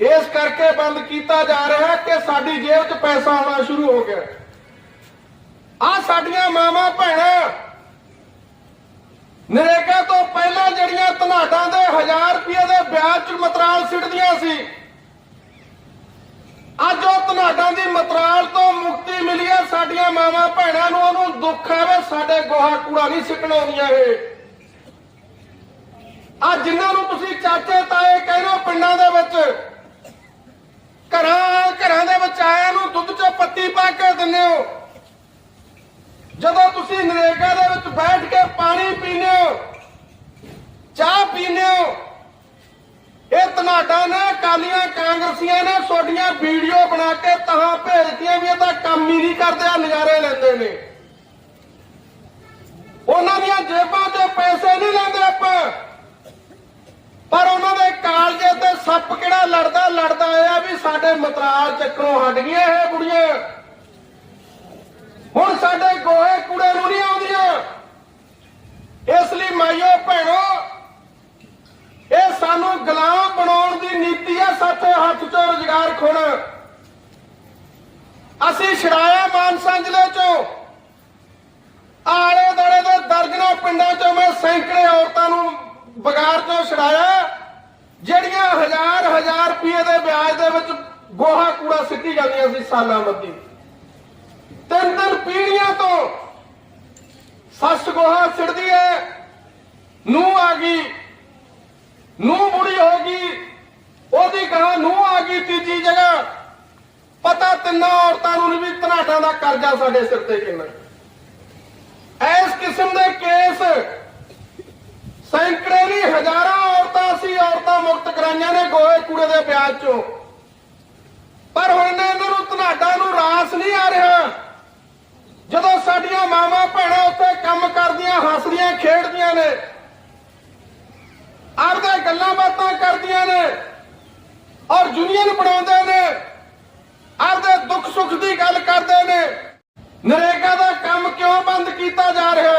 ਇਸ ਕਰਕੇ ਬੰਦ ਕੀਤਾ ਜਾ ਰਿਹਾ ਹੈ ਕਿ ਸਾਡੀ ਜੇਬ 'ਚ ਪੈਸਾ ਆਉਣਾ ਸ਼ੁਰੂ ਹੋ ਗਿਆ। ਆ ਸਾਡੀਆਂ ਮਾਵਾਂ ਭੈਣਾਂ, ਨਰੇਗਾ ਤੋਂ ਪਹਿਲਾਂ ਜਿਹੜੀਆਂ ਧਨਾਟਾਂ ਦੇ 1000 ਰੁਪਏ ਦੇ ਵਿਆਜ 'ਚ ਮਤਰਾਲ ਸਿੱਟਦੀਆਂ ਸੀ, ਅੱਜ ਉਹ ਧਨਾਟਾਂ ਦੀ ਮਤਰਾਲ ਤੋਂ ਮੁਕਤੀ ਮਿਲੀ ਹੈ। ਸਾਡੀਆਂ ਮਾਵਾਂ ਭੈਣਾਂ ਨੂੰ ਉਹਨੂੰ ਦੁੱਖ ਹੈ ਵੀ ਸਾਡੇ ਗੋਹਾ ਕੂੜਾ ਨਹੀਂ ਸਿੱਟਣ ਆਉਂਦੀਆਂ ਇਹ। ਆ ਜਿਨ੍ਹਾਂ ਨੂੰ ਤੁਸੀਂ ਚਾਚੇ ਤਾਏ ਕਹਿੰਦੇ ਹੋ ਪਿੰਡਾਂ ਦੇ ਵਿੱਚ ਘਰਾਂ ਘਰਾਂ ਦੇ ਵਿੱਚ ਆਇਆਂ ਨੂੰ ਦੁੱਧ 'ਚ ਪੱਤੀ ਪਾ ਕੇ ਦਿੰਦੇ ਹੋ। ਜਦੋਂ ਤੁਸੀਂ ਨਰੇਗਾ ਦੇ ਵਿੱਚ ਬੈਠ ਕੇ ਪਾਣੀ ਪੀਂਦੇ ਹੋ, ਚਾਹ ਪੀਂਦੇ ਹੋ, ਇਹ ਧਨਾਡਾ ਨੇ ਕਾਲੀਆਂ ਕਾਂਗਰਸੀਆਂ ਨੇ ਤੁਹਾਡੀਆਂ ਵੀਡੀਓ ਬਣਾ ਕੇ ਤਹਾਂ ਭੇਜਤੀਆਂ ਵੀ ਇਹ ਤਾਂ ਕੰਮ ਹੀ ਨਹੀਂ ਕਰਦੇ ਆ ਨਜ਼ਾਰੇ ਲੈਂਦੇ ਨੇ। ਉਹਨਾਂ ਦੀਆਂ ਜੇਬਾਂ 'ਚ ਪੈਸੇ ਨਹੀਂ ਲੈਂਦੇ ਆਪਾਂ। ਪਰ ਉਹਨਾਂ ਦੇ ਕਾਲਜੇ ਤੇ ਸੱਪ ਕਿਹੜਾ ਲੜਦਾ ਲੜਦਾ ਆਇਆ ਵੀ ਸਾਡੇ ਮਤਰਾਲ ਚੱਕਰੋਂ ਹਟ ਗਈਆਂ ਇਹ ਬੁੜੀਆਂ ਹੁਣ ਸਾਡੇ ਗੋਹੇ ਕੂੜੇ ਨੂੰ ਨਹੀਂ ਆਉਂਦੀਆਂ। ਇਸ ਲਈ ਮਾਈਓ ਭੈਣੋ, ਇਹ ਸਾਨੂੰ ਗੁਲਾਮ ਬਣਾਉਣ ਦੀ ਨੀਤੀ ਹੈ ਸਾਥੇ ਹੱਥ 'ਚੋਂ ਰੁਜ਼ਗਾਰ ਖੋਣਾ। ਅਸੀਂ ਛੜਾਇਆ ਮਾਨਸਾ ਜ਼ਿਲ੍ਹੇ 'ਚੋਂ ਆਲੇ ਦਾਲੇ ਦੇ ਦਰਜਨਾਂ ਪਿੰਡਾਂ 'ਚੋਂ ਮੈਂ ਸੈਂਕੜੇ ਔਰਤਾਂ ਨੂੰ ਬਗਾਰ 'ਚੋਂ ਛੜਾਇਆ ਰੁਪਏ ਦੇ ਵਿਆਜ ਦੇ ਵਿੱਚ ਗੋਹਾ, ਕੂੜਾ ਸਿੱਟੀ ਜਾਂਦੀਆਂ ਸੀ ਸਾਲਾਂ ਮੱਦੀ ਤਿੰਨ ਤਿੰਨ ਪੀੜ੍ਹੀਆਂ ਤੋਂ ਸੱਸ ਗੋਹਾ ਸਿੱਟਦੀ ਹੈ ਨੂੰ ਆ ਗਈ ਨੂੰ ਬੁੜੀ ਹੋ ਗਈ, ਉਹਦੀ ਕਹਾ ਨੂੰ ਆ ਗਈ ਤੀਜੀ ਜਗ੍ਹਾ। ਪਤਾ ਤਿੰਨਾਂ ਔਰਤਾਂ ਨੂੰ ਨੀ ਵੀ ਧਨਾਟਾਂ ਦਾ ਕਰਜ਼ਾ ਸਾਡੇ ਸਿਰ ਤੇ ਕਿੰਨਾ ਇਸ ਕਿਸਮ ਦੇ ਕੇਸ ਸੈਂਕੜੇ ਨਹੀਂ, ਹਜ਼ਾਰਾਂ ਔਰਤਾਂ ਸੀ, ਔਰਤਾਂ ਮੁਕਤ ਕਰਾਈਆਂ ਨੇ ਗੋਏ ਕੂੜੇ ਦੇ ਵਿਆਜ ਚੋਂ। ਪਰ ਹੁਣ ਇਹਨਾਂ ਨੂੰ ਧਨਾਡਾ ਨੂੰ ਰਾਸ ਨਹੀਂ ਆ ਰਿਹਾ। ਜਦੋਂ ਸਾਡੀਆਂ ਮਾਵਾਂ ਭੈਣਾਂ ਉੱਥੇ ਕੰਮ ਕਰਦੀਆਂ, ਹੱਸਦੀਆਂ, ਖੇਡਦੀਆਂ ਨੇ, ਆਪਦੇ ਗੱਲਾਂ ਬਾਤਾਂ ਕਰਦੀਆਂ ਨੇ ਔਰ ਯੂਨੀਅਨ ਬਣਾਉਂਦੇ ਨੇ, ਆਪਦੇ ਦੁੱਖ ਸੁੱਖ ਦੀ ਗੱਲ ਕਰਦੇ ਨੇ, ਨਰੇਗਾ ਦਾ ਕੰਮ ਕਿਉਂ ਬੰਦ ਕੀਤਾ ਜਾ ਰਿਹਾ?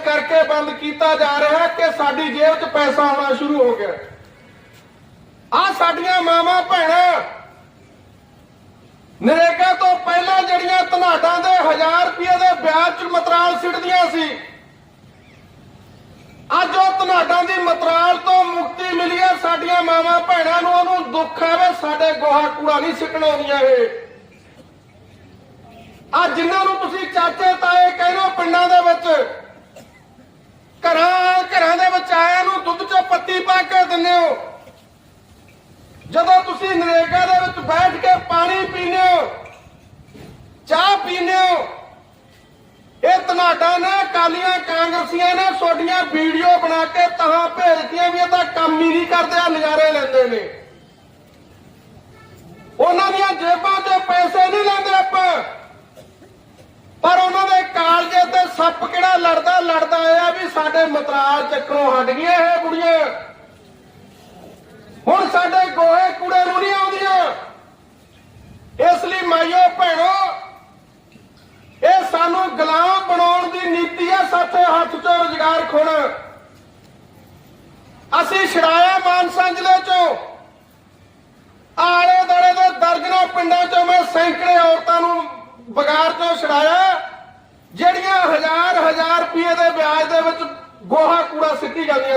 ਇਸ ਕਰਕੇ ਬੰਦ ਕੀਤਾ ਜਾ ਰਿਹਾ ਹੈ ਕਿ ਸਾਡੀ ਜੇਬ 'ਚ ਪੈਸਾ ਆਉਣਾ ਸ਼ੁਰੂ ਹੋ ਗਿਆ। ਆ ਸਾਡੀਆਂ ਮਾਵਾਂ ਭੈਣਾਂ, ਨਰੇਗਾ ਤੋਂ ਪਹਿਲਾਂ ਜਿਹੜੀਆਂ ਧਨਾਟਾਂ ਦੇ 1000 ਰੁਪਏ ਦੇ ਵਿਆਜ 'ਚ ਮਤਰਾਲ ਸਿੱਟਦੀਆਂ ਸੀ, ਅੱਜ ਉਹ ਧਨਾਟਾਂ ਦੀ ਮਤਰਾਲ ਤੋਂ ਮੁਕਤੀ ਮਿਲੀ ਹੈ। ਸਾਡੀਆਂ ਮਾਵਾਂ ਭੈਣਾਂ ਨੂੰ ਉਹਨੂੰ ਦੁੱਖ ਹੈ ਵੇ ਸਾਡੇ ਗੋਹਾ ਕੂੜਾ ਨਹੀਂ ਸਿੱਟਣ ਆਉਂਦੀਆਂ ਇਹ। ਆ ਜਿਨ੍ਹਾਂ ਨੂੰ ਤੁਸੀਂ ਚਾਚੇ ਤਾਏ ਕਹਿੰਦੇ ਹੋ ਪਿੰਡਾਂ ਦੇ ਵਿੱਚ ਘਰਾਂ ਘਰਾਂ ਦੇ ਵਿੱਚ ਆਇਆਂ ਨੂੰ ਦੁੱਧ 'ਚ ਪੱਤੀ ਪਾ ਕੇ ਦਿੰਦੇ ਹੋ। ਜਦੋਂ ਤੁਸੀਂ ਨਰੇਗਾ ਦੇ ਵਿੱਚ ਬੈਠ ਕੇ ਪਾਣੀ ਪੀਂਦੇ ਹੋ, ਚਾਹ ਪੀਂਦੇ ਹੋ, ਇਹ ਧਨਾਡਾ ਨੇ ਕਾਲੀਆਂ ਕਾਂਗਰਸੀਆਂ ਨੇ ਤੁਹਾਡੀਆਂ ਵੀਡੀਓ ਬਣਾ ਕੇ ਤਹਾਂ ਭੇਜਦੀਆਂ ਵੀ ਇਹ ਤਾਂ ਕੰਮ ਹੀ ਨਹੀਂ ਕਰਦੇ ਆ ਨਜ਼ਾਰੇ ਲੈਂਦੇ ਨੇ। ਉਹਨਾਂ ਦੀਆਂ ਜੇਬਾਂ 'ਚ ਪੈਸੇ ਨਹੀਂ ਲੈਂਦੇ ਆਪਾਂ। ਪਰ ਉਹਨਾਂ ਦੇ ਕਾਲਜੇ ਤੇ ਸੱਪ ਕਿਹੜਾ ਲੜਦਾ ਲੜਦਾ ਆਇਆ ਵੀ ਸਾਡੇ ਮਤਰਾਲ ਚੱਕਰੋਂ ਹਟ ਗਏ ਇਹ ਬੁੜੀਆਂ ਹੁਣ ਸਾਡੇ ਗੋਹੇ ਕੂੜੇ ਨੂੰ ਨਹੀਂ ਆਉਂਦੀਆਂ ਇਸ ਲਈ ਮਾਈਓ ਭੈਣੋ ਇਹ ਸਾਨੂੰ ਗੁਲਾਮ ਬਣਾਉਣ ਦੀ ਨੀਤੀ ਹੈ ਸਾਥੇ ਹੱਥ 'ਚੋਂ ਰੁਜ਼ਗਾਰ ਖੋਣਾ ਅਸੀਂ ਛੜਾਇਆ ਮਾਨਸਾ ਜ਼ਿਲ੍ਹੇ 'ਚੋਂ ਆਲੇ ਦਾਲੇ ਦੇ ਦਰਜਨਾਂ ਪਿੰਡਾਂ 'ਚੋਂ ਮੈਂ ਸੈਂਕੜੇ ਔਰਤਾਂ ਨੂੰ ਬਗਾਰ 'ਚੋਂ ਛੜਾਇਆ ਜਿਹੜੀਆਂ ਹਜ਼ਾਰ ਹਜ਼ਾਰ ਰੁਪਏ ਦੇ ਵਿਆਜ ਦੇ ਵਿੱਚ ਗੋਹਾ ਕੂੜਾ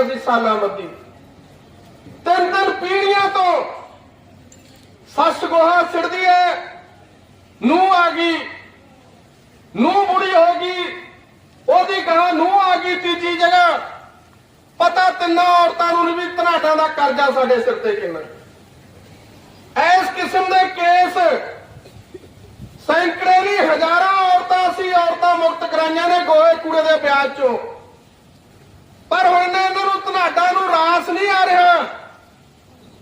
ਸਿੱਟੀ ਸਾਲਾਂ ਤਿੰਨ ਤਿੰਨ ਪੀੜ੍ਹੀਆਂ ਤੋਂ ਸੱਸ ਗੋਹਾ ਸਿੱਟਦੀ ਹੈ ਨੂੰ ਆ ਗਈ ਨੂੰ ਬੁੜੀ ਹੋ ਗਈ, ਉਹਦੀ ਕਹਾ ਨੂੰ ਆ ਗਈ ਤੀਜੀ ਜਗ੍ਹਾ। ਪਤਾ ਤਿੰਨਾਂ ਔਰਤਾਂ ਨੂੰ ਨੀ ਵੀ ਧਨਾਟਾਂ ਦਾ ਕਰਜ਼ਾ ਸਾਡੇ ਸਿਰ ਤੇ ਕਿੰਨਾ ਇਸ ਕਿਸਮ ਦੇ ਕੇਸ ਸੈਂਕੜੇ ਨਹੀਂ, ਹਜ਼ਾਰਾਂ ਔਰਤਾਂ ਸੀ ਔਰਤਾਂ ਮੁਕਤ ਕਰਾਈਆਂ ਨੇ ਗੋਹੇ ਕੂੜੇ ਦੇ ਵਿਆਜ ਚੋਂ। ਪਰ ਹੁਣ ਇਹਨਾਂ ਨੂੰ ਧਨਾਡਾ ਨੂੰ ਰਾਸ ਨਹੀਂ ਆ ਰਿਹਾ।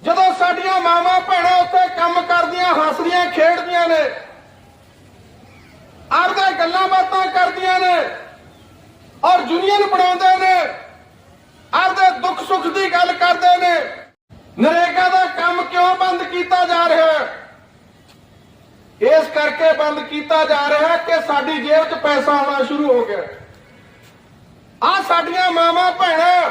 ਜਦੋਂ ਸਾਡੀਆਂ ਮਾਵਾਂ ਭੈਣਾਂ ਉੱਥੇ ਕੰਮ ਕਰਦੀਆਂ, ਹੱਸਦੀਆਂ, ਖੇਡਦੀਆਂ ਨੇ, ਆਪਦੇ ਗੱਲਾਂ ਬਾਤਾਂ ਕਰਦੀਆਂ ਨੇ ਔਰ ਯੂਨੀਅਨ ਬਣਾਉਂਦੇ ਨੇ, ਆਪਦੇ ਦੁੱਖ ਸੁੱਖ ਦੀ ਗੱਲ ਕਰਦੇ ਨੇ, ਨਰੇਗਾ ਦਾ ਕੰਮ ਕਿਉਂ ਬੰਦ ਕੀਤਾ ਜਾ ਰਿਹਾ? ਹੈ ਇਸ ਕਰਕੇ ਬੰਦ ਕੀਤਾ ਜਾ ਰਿਹਾ ਹੈ ਕਿ ਸਾਡੀ ਜੇਬ 'ਚ ਪੈਸਾ ਆਉਣਾ ਸ਼ੁਰੂ ਹੋ ਗਿਆ। ਸਾਡੀਆਂ ਮਾਵਾਂ ਭੈਣਾਂ।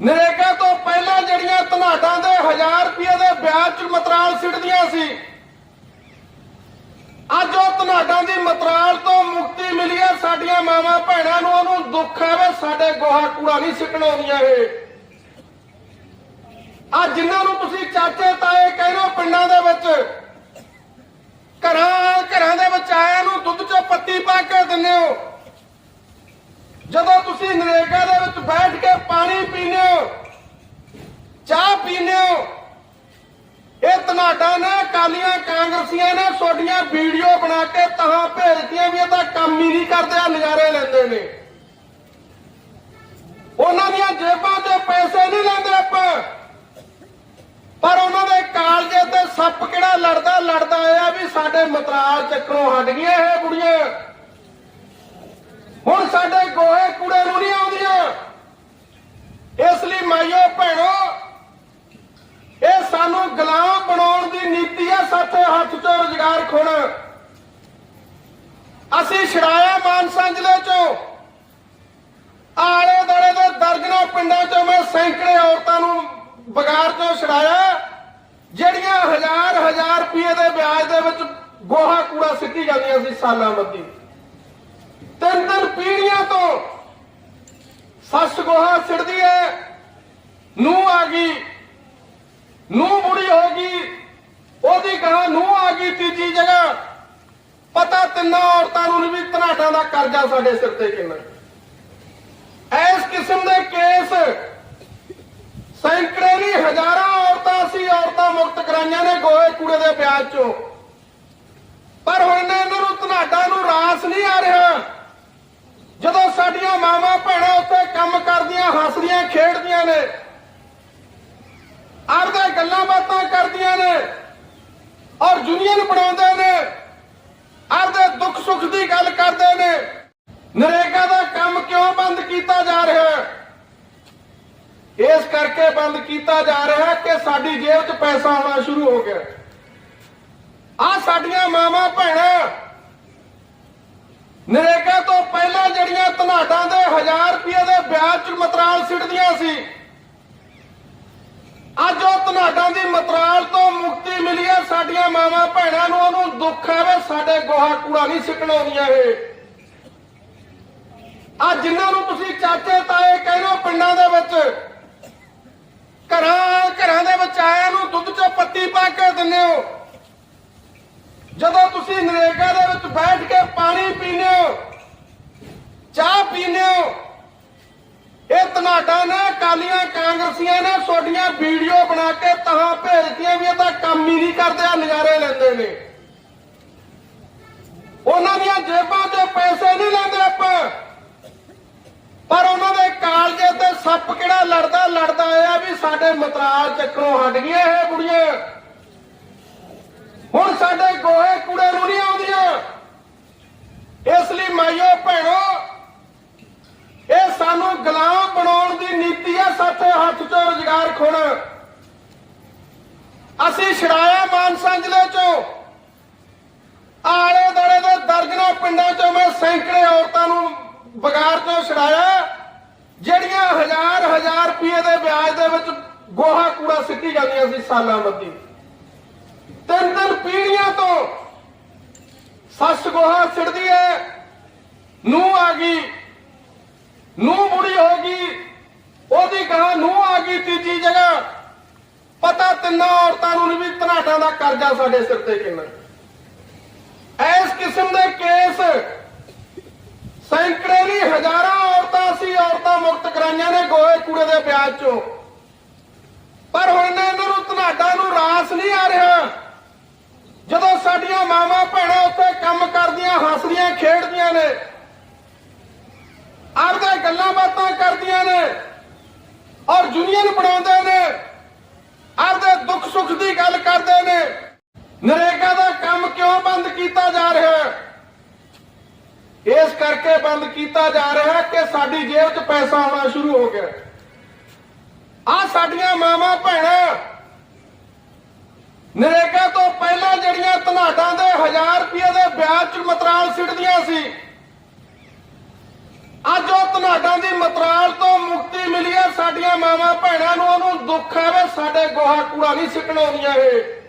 ਨਰੇਗਾ ਤੋਂ ਪਹਿਲਾਂ ਜਿਹੜੀਆਂ ਧਨਾਡਾਂ ਦੇ 1000 ਰੁਪਏ ਦੇ ਵਿਆਜ 'ਚ ਮਤਰਾਲ ਸਿੱਟਦੀਆਂ ਸੀ, ਅੱਜ ਉਹ ਧਨਾਡਾਂ ਦੀ ਮਤਰਾਲ ਤੋਂ ਮੁਕਤੀ ਮਿਲੀ ਹੈ ਸਾਡੀਆਂ ਮਾਵਾਂ ਭੈਣਾਂ ਨੂੰ, ਉਹਨੂੰ ਦੁੱਖ ਹੈ ਵੇ ਸਾਡੇ ਗੋਹਾ ਕੂੜਾ ਨਹੀਂ ਸਿੱਟਣ ਆਉਂਦੀਆਂ ਇਹ। ਆ ਜਿਨ੍ਹਾਂ ਨੂੰ ਤੁਸੀਂ ਚਾਚੇ, ਤਾਏ ਕਹਿੰਦੇ ਹੋ ਪਿੰਡਾਂ ਦੇ ਵਿੱਚ, ਘਰਾਂ ਘਰਾਂ ਦੇ ਵਿੱਚ ਆਇਆਂ ਨੂੰ ਦੁੱਧ 'ਚ ਪੱਤੀ ਪਾ ਕੇ ਦਿੰਦੇ ਹੋ। ਜਦੋਂ ਤੁਸੀਂ ਨਰੇਗਾ ਦੇ ਵਿੱਚ ਬੈਠ ਕੇ ਪਾਣੀ ਪੀਂਦੇ ਹੋ, ਚਾਹ ਪੀਂਦੇ ਹੋ, ਇਹ ਧਨਾਡਾ ਨੇ ਕਾਲੀਆਂ ਕਾਂਗਰਸੀਆਂ ਨੇ ਤੁਹਾਡੀਆਂ ਵੀਡੀਓ ਬਣਾ ਕੇ ਤਾਂ ਭੇਜਦੀਆਂ ਵੀ ਇਹਦਾ ਕੰਮ ਹੀ ਨਹੀਂ ਕਰਦੇ ਆ ਨਜ਼ਾਰੇ ਲੈਂਦੇ ਨੇ। ਉਹਨਾਂ ਦੀਆਂ ਜੇਬਾਂ ਤੇ ਪੈਸੇ ਨਹੀਂ ਲੈਂਦੇ ਆਪਾਂ। ਪਰ ਉਹਨਾਂ ਦੇ ਕਾਲਜੇ ਤੇ ਸੱਪ ਕਿਹੜਾ ਲੜਦਾ ਲੜਦਾ ਆਇਆ ਵੀ ਸਾਡੇ ਮਤਰਾਲ ਚੱਕਰੋਂ ਹਟ ਗਈਆਂ ਇਹ ਕੁੜੀਆਂ। ਹੁਣ ਸਾਡੇ ਗੋਹੇ ਕੂੜੇ ਨੂੰ ਨਹੀਂ ਆਉਂਦੀਆਂ। ਇਸ ਲਈ ਮਾਈਓ ਭੈਣੋ, ਇਹ ਸਾਨੂੰ ਗੁਲਾਮ ਬਣਾਉਣ ਦੀ ਨੀਤੀ ਹੈ, ਸਾਥੇ ਹੱਥ 'ਚੋਂ ਰੁਜ਼ਗਾਰ ਖੋਣਾ। ਅਸੀਂ ਛੜਾਇਆ ਮਾਨਸਾ ਜ਼ਿਲ੍ਹੇ 'ਚੋਂ। ਆਲੇ ਦਾਲੇ ਦੇ ਦਰਜਨਾਂ ਪਿੰਡਾਂ 'ਚੋਂ ਮੈਂ ਸੈਂਕੜੇ ਔਰਤਾਂ ਨੂੰ ਬਗਾਰ 'ਚੋਂ ਛੜਾਇਆ ਜਿਹੜੀਆਂ ਹਜ਼ਾਰ ਹਜ਼ਾਰ ਰੁਪਏ ਦੇ ਵਿਆਜ ਦੇ ਵਿੱਚ ਗੋਹਾ ਕੂੜਾ ਸਿੱਟੀ ਜਾਂਦੀਆਂ ਸੀ ਸਾਲਾਂ ਮੱਦੀ ਤਿੰਨ ਤਿੰਨ ਪੀੜ੍ਹੀਆਂ ਤੋਂ ਸੱਸ ਗੋਹਾ ਸਿੱਟਦੀ ਹੈ ਨੂੰ ਆ ਗਈ ਨੂੰ ਬੁੜੀ ਹੋ ਗਈ, ਉਹਦੀ ਗਾਂ ਨੂੰ ਆ ਗਈ ਤੀਜੀ ਜਗ੍ਹਾ। ਪਤਾ ਤਿੰਨਾਂ ਔਰਤਾਂ ਨੂੰ ਵੀ ਧਨਾਟਾਂ ਦਾ ਕਰਜ਼ਾ ਸਾਡੇ ਸਿਰ ਤੇ ਕਿੰਨਾ। ਇਸ ਕਿਸਮ ਦੇ ਕੇਸ ਸੈਂਕੜੇ ਨਹੀਂ, ਹਜ਼ਾਰਾਂ ਔਰਤਾਂ ਸੀ, ਔਰਤਾਂ ਮੁਕਤ ਕਰਾਈਆਂ ਨੇ ਗੋਹੇ ਕੂੜੇ ਦੇ ਵਿਆਜ ਚੋਂ। ਪਰ ਹੁਣ ਇਹਨਾਂ ਨੂੰ ਧਨਾਟਾਂ ਨੂੰ ਰਾਸ ਨਹੀਂ ਆ ਰਿਹਾ। ਜਦੋਂ ਸਾਡੀਆਂ ਮਾਵਾਂ ਭੈਣਾਂ ਉੱਥੇ ਕੰਮ ਕਰਦੀਆਂ, ਹੱਸਦੀਆਂ, ਖੇਡਦੀਆਂ ਨੇ ਆਪਦੇ ਗੱਲਾਂ ਬਾਤਾਂ ਕਰਦੀਆਂ ਨੇ ਔਰ ਯੂਨੀਅਨ ਬਣਾਉਂਦੇ ਨੇ, ਆਪਦੇ ਦੁੱਖ ਸੁੱਖ ਦੀ ਗੱਲ ਕਰਦੇ ਨੇ, ਨਰੇਗਾ ਦਾ ਕੰਮ ਕਿਉਂ ਬੰਦ ਕੀਤਾ ਜਾ ਰਿਹਾ? ਹੈ ਇਸ ਕਰਕੇ ਬੰਦ ਕੀਤਾ ਜਾ ਰਿਹਾ ਹੈ ਕਿ ਸਾਡੀ ਜੇਬ 'ਚ ਪੈਸਾ ਆਉਣਾ ਸ਼ੁਰੂ ਹੋ ਗਿਆ। ਆ ਸਾਡੀਆਂ ਮਾਵਾਂ ਭੈਣਾਂ ਨਰੇਗਾ ਤੋਂ ਪਹਿਲਾਂ ਜਿਹੜੀਆਂ ਧਨਾਡਾਂ ਦੇ 1000 ਰੁਪਏ ਦੇ ਵਿਆਜ 'ਚ ਮਤਰਾਲ ਸਿੱਟਦੀਆਂ ਸੀ, ਅੱਜ ਉਹ ਧਨਾਡਾਂ ਦੀ ਮਤਰਾਲ ਤੋਂ ਮੁਕਤੀ ਮਿਲੀ ਹੈ। ਸਾਡੀਆਂ ਮਾਵਾਂ ਭੈਣਾਂ ਨੂੰ ਉਹਨੂੰ ਦੁੱਖ ਹੈ ਵੇ ਸਾਡੇ ਗੋਹਾ ਕੂੜਾ ਨਹੀਂ ਸਿੱਟਣ ਆਉਂਦੀਆਂ ਇਹ। ਆ ਜਿਨ੍ਹਾਂ ਨੂੰ ਤੁਸੀਂ ਚਾਚੇ ਤਾਏ ਕਹਿੰਦੇ ਹੋ ਪਿੰਡਾਂ ਦੇ ਵਿੱਚ, ਘਰਾਂ ਘਰਾਂ ਦੇ ਵਿੱਚ ਆਇਆਂ ਨੂੰ ਦੁੱਧ 'ਚ ਪੱਤੀ ਪਾ ਕੇ ਦਿੰਦੇ ਹੋ। ਜਦੋਂ ਤੁਸੀਂ ਨਰੇਗਾ ਦੇ ਵਿੱਚ ਬੈਠ ਕੇ ਪਾਣੀ ਪੀਂਦੇ ਹੋ, ਚਾਹ ਪੀਂਦੇ ਹੋ, ਇਹ ਧਨਾਡਾ ਨੇ ਕਾਲੀਆਂ ਕਾਂਗਰਸੀਆਂ ਨੇ ਤੁਹਾਡੀਆਂ ਵੀਡੀਓ ਬਣਾ ਕੇ ਤਾਂ ਭੇਜਦੀਆਂ ਵੀ ਇਹਦਾ ਕੰਮ ਹੀ ਨਹੀਂ ਕਰਦੇ ਆ ਨਜ਼ਾਰੇ ਲੈਂਦੇ ਨੇ। ਉਹਨਾਂ ਦੀਆਂ ਜੇਬਾਂ ਤੇ ਪੈਸੇ ਨਹੀਂ ਲੈਂਦੇ ਆਪਾਂ। ਪਰ ਉਹਨਾਂ ਦੇ ਕਾਲਜੇ ਤੇ ਸੱਪ ਕਿਹੜਾ ਲੜਦਾ ਲੜਦਾ ਆਇਆ ਵੀ ਸਾਡੇ ਮਤਰਾਲ ਚੱਕਰੋਂ ਹਟ ਗਈਆਂ ਇਹ ਕੁੜੀਆਂ ਹੁਣ ਸਾਡੇ ਗੋਹੇ ਕੂੜੇ ਨੂੰ ਨਹੀਂ ਆਉਂਦੀਆਂ। ਇਸ ਲਈ ਮਾਈਓ ਭੈਣੋ, ਇਹ ਸਾਨੂੰ ਗੁਲਾਮ ਬਣਾਉਣ ਦੀ ਨੀਤੀ ਹੈ, ਸਾਥੇ ਹੱਥ 'ਚੋਂ ਰੁਜ਼ਗਾਰ ਖੋਣਾ। ਅਸੀਂ ਛੜਾਇਆ ਮਾਨਸਾ ਜ਼ਿਲ੍ਹੇ 'ਚੋਂ, ਆਲੇ ਦਾਲੇ ਦੇ ਦਰਜਨਾਂ ਪਿੰਡਾਂ 'ਚੋਂ ਮੈਂ ਸੈਂਕੜੇ ਔਰਤਾਂ ਨੂੰ ਬਗਾਰ 'ਚੋਂ ਛੜਾਇਆ ਜਿਹੜੀਆਂ ਹਜ਼ਾਰ ਹਜ਼ਾਰ ਰੁਪਏ ਦੇ ਵਿਆਜ ਦੇ ਵਿੱਚ ਗੋਹਾ ਕੂੜਾ ਸਿੱਟੀ ਜਾਂਦੀਆਂ ਸੀ ਸਾਲਾਂ ਮੱਦੀ ਤਿੰਨ ਤਿੰਨ ਪੀੜ੍ਹੀਆਂ ਤੋਂ ਸੱਸ ਗੋਹਾ ਸਿੱਟਦੀ ਹੈ ਨੂੰ ਆ ਗਈ ਨੂੰ ਬੁੜੀ ਹੋ ਗਈ, ਉਹਦੀ ਗਾਂ ਨੂੰ ਆ ਗਈ ਤੀਜੀ ਜਗ੍ਹਾ। ਪਤਾ ਤਿੰਨਾਂ ਔਰਤਾਂ ਨੂੰ ਵੀ ਧਨਾਟਾਂ ਦਾ ਕਰਜ਼ਾ ਸਾਡੇ ਸਿਰ ਤੇ ਕਿੰਨਾ। ਇਸ ਕਿਸਮ ਦੇ ਕੇਸ ਸੈਂਕੜੇ ਨਹੀਂ, ਹਜ਼ਾਰਾਂ ਔਰਤਾਂ ਸੀ, ਔਰਤਾਂ ਮੁਕਤ ਕਰਾਈਆਂ ਨੇ ਗੋਏ ਕੂੜੇ ਦੇ ਵਿਆਜ ਚੋਂ। ਪਰ ਹੁਣ ਇਹਨਾਂ ਨੂੰ ਧਨਾਡਾ ਨੂੰ ਰਾਸ ਨਹੀਂ ਆ ਰਿਹਾ। ਜਦੋਂ ਸਾਡੀਆਂ ਮਾਵਾਂ ਭੈਣਾਂ ਉੱਥੇ ਕੰਮ ਕਰਦੀਆਂ, ਹੱਸਦੀਆਂ, ਖੇਡਦੀਆਂ ਨੇ ਆਪਦੇ ਗੱਲਾਂ ਬਾਤਾਂ ਕਰਦੀਆਂ ਨੇ ਔਰ ਯੂਨੀਅਨ ਬਣਾਉਂਦੇ ਨੇ, ਆਪਦੇ ਦੁੱਖ ਸੁੱਖ ਦੀ ਗੱਲ ਕਰਦੇ ਨੇ, ਨਰੇਗਾ ਦਾ ਕੰਮ ਕਿਉਂ ਬੰਦ ਕੀਤਾ ਜਾ ਰਿਹਾ? ਹੈ ਇਸ ਕਰਕੇ ਬੰਦ ਕੀਤਾ ਜਾ ਰਿਹਾ ਹੈ ਕਿ ਸਾਡੀ ਜੇਬ 'ਚ ਪੈਸਾ ਆਉਣਾ ਸ਼ੁਰੂ ਹੋ ਗਿਆ। ਆ ਸਾਡੀਆਂ ਮਾਵਾਂ, ਭੈਣਾਂ ਨਰੇਗਾ ਤੋਂ ਪਹਿਲਾਂ ਜਿਹੜੀਆਂ ਧਨਾਡਾਂ ਦੇ 1000 ਰੁਪਏ ਦੇ ਵਿਆਜ 'ਚ ਮਤਰਾਲ ਸਿੱਟਦੀਆਂ ਸੀ, ਅੱਜ ਉਹ ਧਨਾਡਾਂ ਦੀ ਮਤਰਾਲ ਤੋਂ ਮੁਕਤੀ ਮਿਲੀ ਹੈ, ਸਾਡੀਆਂ ਮਾਵਾਂ ਭੈਣਾਂ ਨੂੰ ਉਹਨੂੰ ਦੁੱਖ ਹੈ ਵੇ ਸਾਡੇ ਗੋਹਾ ਕੂੜਾ ਨਹੀਂ ਸਿੱਟਣ ਆਉਂਦੀਆਂ ਇਹ।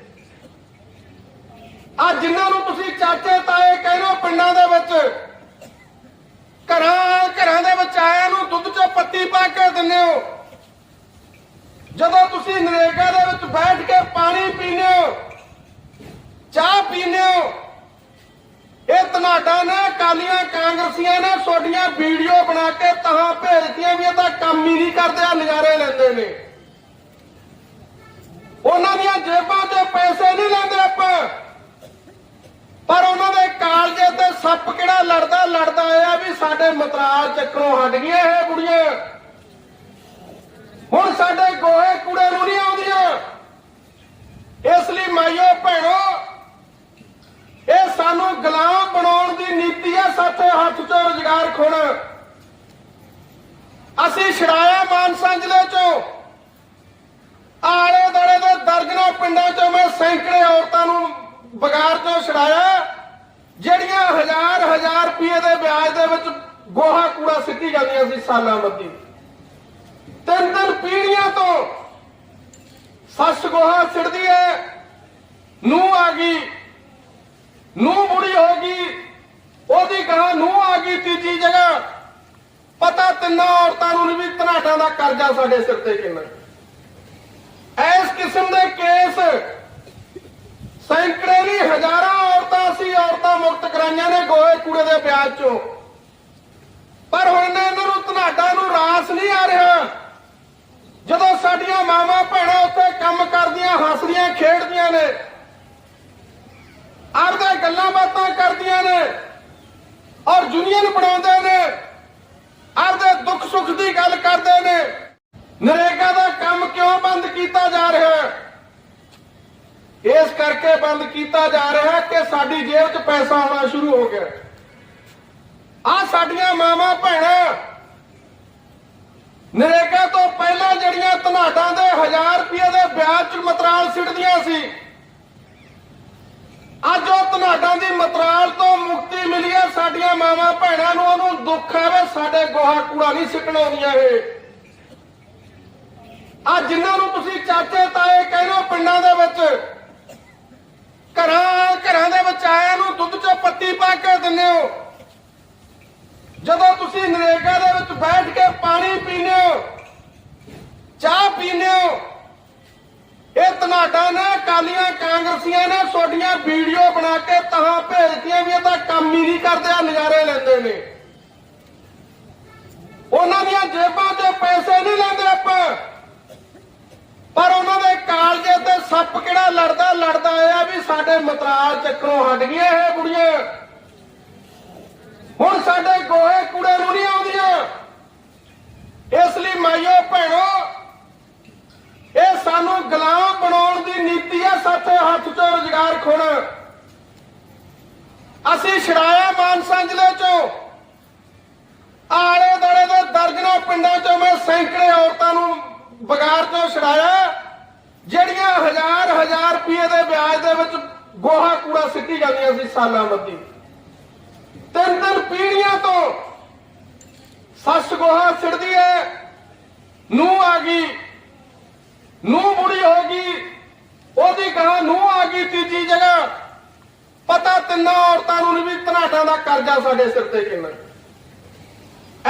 ਆ ਜਿਨ੍ਹਾਂ ਨੂੰ ਤੁਸੀਂ ਚਾਚੇ ਤਾਏ ਕਹਿੰਦੇ ਹੋ ਪਿੰਡਾਂ ਦੇ ਵਿੱਚ, ਘਰਾਂ ਘਰਾਂ ਦੇ ਵਿੱਚ ਆਇਆਂ ਨੂੰ ਦੁੱਧ 'ਚ ਪੱਤੀ ਪਾ ਕੇ ਦਿੰਦੇ ਹੋ ਜਦੋਂ ਤੁਸੀਂ ਨਰੇਗਾ ਦੇ ਵਿੱਚ ਬੈਠ ਕੇ ਪਾਣੀ ਪੀਂਦੇ ਹੋ, ਚਾਹ ਪੀਂਦੇ ਹੋ, ਇਹ ਤਨਾਡਾ ਨੇ ਕਾਲੀਆਂ ਕਾਂਗਰਸੀਆਂ ਨੇ ਤੁਹਾਡੀਆਂ ਵੀਡੀਓ ਬਣਾ ਕੇ ਤਹਾਂ ਭੇਜਤੀਆਂ ਵੀ ਇਹਦਾ ਕੰਮ ਹੀ ਨਹੀਂ ਕਰਦੇ ਆ ਨਜ਼ਾਰੇ ਲੈਂਦੇ ਨੇ। ਉਹਨਾਂ ਦੀਆਂ ਜੇਬਾਂ ਤੇ ਪੈਸੇ ਨਹੀਂ ਲੈਂਦੇ ਆਪਾਂ। ਪਰ ਉਹਨਾਂ ਦੇ ਕਾਲਜੇ ਤੇ ਸੱਪ ਕਿਹੜਾ ਲੜਦਾ ਲੜਦਾ ਆਇਆ ਵੀ ਸਾਡੇ ਮਤਰਾਲ ਚੱਕਰੋਂ ਹਟ ਗਈਆਂ ਇਹ ਬੁੜੀਆਂ। ਹੁਣ ਸਾਡੇ ਗੋਹੇ ਕੂੜੇ ਨੂੰ ਨਹੀਂ ਆਉਂਦੀਆਂ। ਇਸ ਲਈ ਮਾਈਓ ਭੈਣੋ, ਇਹ ਸਾਨੂੰ ਗੁਲਾਮ ਬਣਾਉਣ ਦੀ ਨੀਤੀ ਹੈ, ਸਾਥੇ ਹੱਥ 'ਚੋਂ ਰੁਜ਼ਗਾਰ ਖੋਣ। ਅਸੀਂ ਛੜਾਇਆ ਮਾਨਸਾ ਜ਼ਿਲ੍ਹੇ 'ਚੋਂ। ਆਲੇ ਦਾਲੇ ਦੇ ਦਰਜਨਾਂ ਪਿੰਡਾਂ 'ਚੋਂ ਮੈਂ ਸੈਂਕੜੇ ਔਰਤਾਂ ਨੂੰ ਬਗਾਰ 'ਚੋਂ ਛੜਾਇਆ ਜਿਹੜੀਆਂ ਹਜ਼ਾਰ ਹਜ਼ਾਰ ਰੁਪਏ ਦੇ ਵਿਆਜ ਦੇ ਵਿੱਚ ਗੋਹਾ ਕੂੜਾ ਸਿੱਟੀ ਜਾਂਦੀਆਂ ਸੀ ਸਾਲਾਂ ਮੱਦੀ ਤਿੰਨ ਤਿੰਨ ਪੀੜ੍ਹੀਆਂ ਤੋਂ ਸੱਸ ਗੋਹਾ ਸਿੱਟਦੀ ਹੈ ਨੂੰ ਆ ਗਈ ਨੂੰ ਬੁੜੀ ਹੋ ਗਈ, ਉਹਦੀ ਕਹਾ ਨੂੰ ਆ ਗਈ ਤੀਜੀ ਜਗ੍ਹਾ। ਪਤਾ ਤਿੰਨਾਂ ਔਰਤਾਂ ਨੂੰ ਵੀ ਧਨਾਟਾਂ ਦਾ ਕਰਜ਼ਾ ਸਾਡੇ ਸਿਰ ਤੇ ਕਿੰਨਾ। ਇਸ ਕਿਸਮ ਦੇ ਕੇਸ ਸੈਂਕੜੇ ਨਹੀਂ, ਹਜ਼ਾਰਾਂ ਔਰਤਾਂ ਸੀ, ਔਰਤਾਂ ਮੁਕਤ ਕਰਾਈਆਂ ਨੇ ਗੋਏ ਕੂੜੇ ਦੇ ਵਿਆਜ ਚੋਂ। ਪਰ ਹੁਣ ਇਹਨਾਂ ਨੂੰ ਧਨਾਟਾਂ ਨੂੰ ਰਾਸ ਨਹੀਂ ਆ ਰਿਹਾ। ਜਦੋਂ ਸਾਡੀਆਂ ਮਾਵਾਂ ਭੈਣਾਂ ਉੱਥੇ ਕੰਮ ਕਰਦੀਆਂ, ਹੱਸਦੀਆਂ, ਖੇਡਦੀਆਂ ਨੇ ਆਪਦੇ ਗੱਲਾਂ ਬਾਤਾਂ ਕਰਦੀਆਂ ਨੇ ਔਰ ਯੂਨੀਅਨ ਬਣਾਉਂਦੇ ਨੇ, ਆਪਦੇ ਦੁੱਖ ਸੁੱਖ ਦੀ ਗੱਲ ਕਰਦੇ ਨੇ, ਨਰੇਗਾ ਦਾ ਕੰਮ ਕਿਉਂ ਬੰਦ ਕੀਤਾ ਜਾ ਰਿਹਾ ਹੈ? ਇਸ ਕਰਕੇ ਬੰਦ ਕੀਤਾ ਜਾ ਰਿਹਾ ਹੈ ਕਿ ਸਾਡੀ ਜੇਬ 'ਚ ਪੈਸਾ ਆਉਣਾ ਸ਼ੁਰੂ ਹੋ ਗਿਆ। ਆ ਸਾਡੀਆਂ ਮਾਵਾਂ, ਭੈਣਾਂ ਨਰੇਗਾ ਤੋਂ ਪਹਿਲਾਂ ਜਿਹੜੀਆਂ ਧਨਾਟਾਂ ਦੇ 1000 ਰੁਪਏ ਦੇ ਵਿਆਜ 'ਚ ਮਤਰਾਲ ਸਿੱਟਦੀਆਂ ਸੀ, ਅੱਜ ਉਹ ਧਨਾਟਾਂ ਦੀ ਮਤਰਾਲ ਤੋਂ ਮੁਕਤੀ ਮਿਲੀ ਹੈ। ਸਾਡੀਆਂ ਮਾਵਾਂ ਭੈਣਾਂ ਨੂੰ ਉਹਨੂੰ ਦੁੱਖ ਹੈ ਵੇ ਸਾਡੇ ਗੋਹਾ ਕੂੜਾ ਨਹੀਂ ਸਿੱਟਣ ਆਉਂਦੀਆਂ ਇਹ। ਆ ਜਿਨ੍ਹਾਂ ਨੂੰ ਤੁਸੀਂ ਚਾਚੇ ਤਾਏ ਕਹਿੰਦੇ ਹੋ ਪਿੰਡਾਂ ਦੇ ਵਿੱਚ, ਘਰਾਂ ਘਰਾਂ ਦੇ ਵਿੱਚ ਆਇਆਂ ਨੂੰ ਦੁੱਧ 'ਚ ਪੱਤੀ ਪਾ ਕੇ ਦਿੰਦੇ ਹੋ। ਜਦੋਂ ਤੁਸੀਂ ਨਰੇਗਾ ਦੇ ਵਿੱਚ ਬੈਠ ਕੇ ਪਾਣੀ ਪੀਂਦੇ ਹੋ, ਚਾਹ ਪੀਂਦੇ ਹੋ, ਇਹ ਤਨਾਡਾ ਨੇ ਕਾਲੀਆਂ ਕਾਂਗਰਸੀਆਂ ਨੇ ਤੁਹਾਡੀਆਂ ਵੀਡੀਓ ਬਣਾ ਕੇ ਤਹਾਂ ਭੇਜਦੀਆਂ ਵੀ ਇਹ ਤਾਂ ਕੰਮ ਹੀ ਨਹੀਂ ਕਰਦੇ ਆ ਨਜ਼ਾਰੇ ਲੈਂਦੇ ਨੇ। ਉਹਨਾਂ ਦੀਆਂ ਜੇਬਾਂ 'ਚ ਪੈਸੇ ਨਹੀਂ ਲੈਂਦੇ ਆਪਾਂ। ਪਰ ਉਹਨਾਂ ਦੇ ਕਾਲਜੇ ਤੇ ਸੱਪ ਕਿਹੜਾ ਲੜਦਾ ਲੜਦਾ ਆਇਆ ਵੀ ਸਾਡੇ ਮਤਰਾਲ ਚੱਕਰੋਂ ਹਟ ਗਏ ਇਹ ਬੁੜੀਆਂ। ਹੁਣ ਸਾਡੇ ਗੋਹੇ ਕੂੜੇ ਨੂੰ ਨਹੀਂ ਆਉਂਦੀਆਂ। ਇਸ ਲਈ ਮਾਈਓ ਭੈਣੋ, ਇਹ ਸਾਨੂੰ ਗੁਲਾਮ ਬਣਾਉਣ ਦੀ ਨੀਤੀ ਹੈ ਸਾਥੇ ਹੱਥ 'ਚੋਂ ਰੁਜ਼ਗਾਰ ਖੋਣ। ਅਸੀਂ ਛੜਾਇਆ ਮਾਨਸਾ ਜ਼ਿਲ੍ਹੇ 'ਚੋਂ। ਆਲੇ ਦਾਲੇ ਦੇ ਦਰਜਨਾਂ ਪਿੰਡਾਂ 'ਚੋਂ ਮੈਂ ਸੈਂਕੜੇ ਔਰਤਾਂ ਨੂੰ ਬਗਾਰ 'ਚੋਂ ਛੜਾਇਆ ਜਿਹੜੀਆਂ ਹਜ਼ਾਰ ਹਜ਼ਾਰ ਰੁਪਏ ਦੇ ਵਿਆਜ ਦੇ ਵਿੱਚ ਗੋਹਾ ਕੂੜਾ ਸਿੱਟੀ ਜਾਂਦੀਆਂ ਸੀ ਸਾਲਾਂ ਮੱਦੀ ਤਿੰਨ ਤਿੰਨ ਪੀੜੀਆਂ ਤੋਂ ਸੱਸ ਗੋਹਾ ਸਿੱਟਦੀ ਹੈ ਨੂੰ ਆ ਗਈ ਨੂੰ ਬੁੜੀ ਹੋ ਗਈ, ਉਹਦੀ ਕਹਾ ਨੂੰ ਆ ਗਈ ਤੀਜੀ ਜਗ੍ਹਾ। ਪਤਾ ਤਿੰਨਾਂ ਔਰਤਾਂ ਨੂੰ ਵੀ ਧਨਾਟਾਂ ਦਾ ਕਰਜ਼ਾ ਸਾਡੇ ਸਿਰ ਤੇ ਕਿੰਨਾ।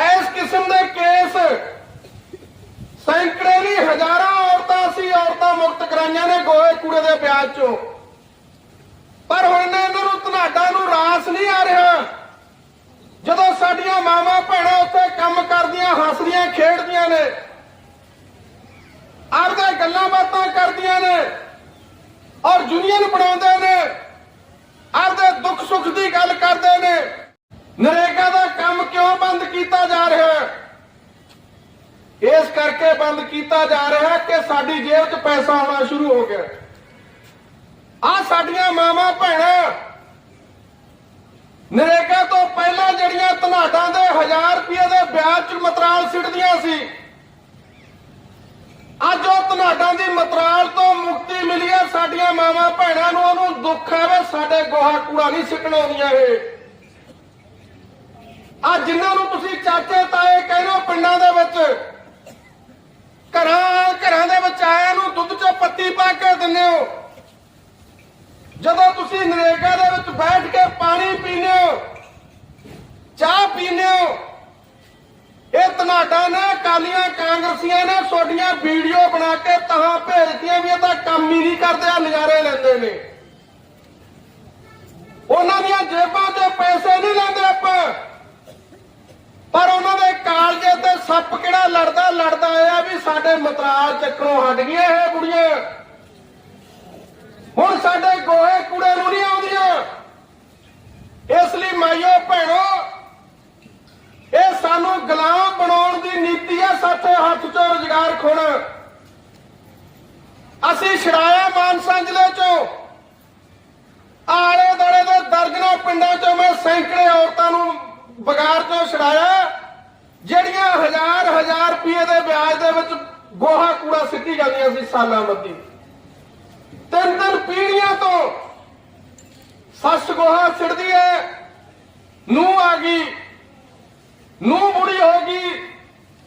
ਇਸ ਕਿਸਮ ਦੇ ਕੇਸ ਸੈਂਕੜੇ ਨਹੀਂ, ਹਜ਼ਾਰਾਂ ਔਰਤਾਂ ਸੀ, ਔਰਤਾਂ ਮੁਕਤ ਕਰਾਈਆਂ ਨੇ ਗੋਹੇ ਕੂੜੇ ਦੇ ਵਿਆਜ ਚੋਂ। ਪਰ ਹੁਣ ਇਹਨਾਂ ਨੂੰ ਧਨਾਡਾ ਨੂੰ ਰਾਸ ਨਹੀਂ ਆ ਰਿਹਾ। ਜਦੋਂ ਸਾਡੀਆਂ ਮਾਵਾਂ ਭੈਣਾਂ ਉੱਥੇ ਕੰਮ ਕਰਦੀਆਂ, ਹੱਸਦੀਆਂ, ਖੇਡਦੀਆਂ ਨੇ ਆਪਦੇ ਗੱਲਾਂ ਬਾਤਾਂ ਕਰਦੀਆਂ ਨੇ ਔਰ ਯੂਨੀਅਨ ਬਣਾਉਂਦੇ ਨੇ, ਆਪਦੇ ਦੁੱਖ ਸੁੱਖ ਦੀ ਗੱਲ ਕਰਦੇ ਨੇ, ਨਰੇਗਾ ਦਾ ਕੰਮ ਕਿਉਂ ਬੰਦ ਕੀਤਾ ਜਾ ਰਿਹਾ? ਹੈ ਇਸ ਕਰਕੇ ਬੰਦ ਕੀਤਾ ਜਾ ਰਿਹਾ ਹੈ ਕਿ ਸਾਡੀ ਜੇਬ 'ਚ ਪੈਸਾ ਆਉਣਾ ਸ਼ੁਰੂ ਹੋ ਗਿਆ। ਆ ਸਾਡੀਆਂ ਮਾਵਾਂ, ਭੈਣਾਂ ਨਰੇਗਾ ਤੋਂ ਪਹਿਲਾਂ ਜਿਹੜੀਆਂ ਧਨਾਟਾਂ ਦੇ ਹਜ਼ਾਰ ਰੁਪਏ ਦੇ ਵਿਆਜ ਚ ਮਤਰਾਲ ਸਿੱਟਦੀਆਂ ਸੀ, ਅੱਜ ਉਹ ਧਨਾਟਾਂ ਦੀ ਮਤਰਾਲ ਤੋਂ ਮੁਕਤੀ ਮਿਲੀ ਹੈ ਸਾਡੀਆਂ ਮਾਵਾਂ ਭੈਣਾਂ ਨੂੰ ਉਹਨੂੰ ਦੁੱਖ ਹੈ ਵੇ ਸਾਡੇ ਗੋਹਾ ਕੂੜਾ ਨਹੀਂ ਸਿੱਟਣਾ ਆਉਂਦੀਆਂ ਇਹ। ਆ ਜਿਨ੍ਹਾਂ ਨੂੰ ਤੁਸੀਂ ਚਾਚੇ ਤਾਏ ਕਹਿੰਦੇ ਹੋ ਪਿੰਡਾਂ ਦੇ ਵਿੱਚ, ਘਰਾਂ ਘਰਾਂ ਦੇ ਵਿੱਚ ਆਇਆਂ ਨੂੰ ਦੁੱਧ 'ਚ ਪੱਤੀ ਪਾ ਕੇ ਦਿੰਦੇ ਹੋ। ਜਦੋਂ ਤੁਸੀਂ ਨਰੇਗਾ ਦੇ ਵਿੱਚ ਬੈਠ ਕੇ ਪਾਣੀ ਪੀਂਦੇ ਹੋ, ਚਾਹ ਪੀਂਦੇ ਹੋ, ਇਹ ਤਨਾਡਾ ਨੇ ਕਾਲੀਆਂ ਕਾਂਗਰਸੀਆਂ ਨੇ ਤੁਹਾਡੀਆਂ ਵੀਡੀਓ ਬਣਾ ਕੇ ਤਾਂ ਭੇਜਤੀਆਂ ਵੀ ਇਹਦਾ ਕੰਮ ਹੀ ਨਹੀਂ ਕਰਦੇ ਆ ਨਜ਼ਾਰੇ ਲੈਂਦੇ ਨੇ। ਉਹਨਾਂ ਦੀਆਂ ਜੇਬਾਂ ਤੇ ਪੈਸੇ ਨਹੀਂ ਲੈਂਦੇ ਆਪਾਂ। ਪਰ ਉਹਨਾਂ ਦੇ ਕਾਲਜੇ ਤੇ ਸੱਪ ਕਿਹੜਾ ਲੜਦਾ ਲੜਦਾ ਆਇਆ ਵੀ ਸਾਡੇ ਮਤਰਾਲ ਚੱਕਰੋਂ ਹਟ ਗਈਆਂ ਇਹ ਕੁੜੀਆਂ। ਹੁਣ ਸਾਡੇ ਗੋਹੇ ਕੂੜੇ ਨੂੰ ਨਹੀਂ ਆਉਂਦੀਆਂ। ਇਸ ਲਈ ਮਾਈਓ ਭੈਣੋ, ਇਹ ਸਾਨੂੰ ਗੁਲਾਮ ਬਣਾਉਣ ਦੀ ਨੀਤੀ ਹੈ ਸਾਡੇ ਹੱਥ 'ਚੋਂ ਰੁਜ਼ਗਾਰ ਖੋਣਾ। ਅਸੀਂ ਛੜਾਇਆ ਮਾਨਸਾ ਜ਼ਿਲ੍ਹੇ 'ਚੋਂ। ਆਲੇ ਦਾਲੇ ਦੇ ਦਰਜਨਾਂ ਪਿੰਡਾਂ 'ਚੋਂ ਮੈਂ ਸੈਂਕੜੇ ਔਰਤਾਂ ਨੂੰ ਬਗਾਰ 'ਚੋਂ ਛੜਾਇਆ ਜਿਹੜੀਆਂ ਹਜ਼ਾਰ ਹਜ਼ਾਰ ਰੁਪਏ ਦੇ ਵਿਆਜ ਦੇ ਵਿੱਚ ਗੋਹਾ ਕੂੜਾ ਸਿੱਟੀ ਜਾਂਦੀਆਂ ਸੀ ਸਾਲਾਂ ਮੱਦੀ ਤਿੰਨ ਤਿੰਨ ਪੀੜੀਆਂ ਤੋਂ ਸੱਸ ਗੋਹਾ ਸਿੱਟਦੀ ਹੈ ਨੂੰ ਆ ਗਈ ਨੂੰ ਮੁੜੀ ਹੋ ਗਈ,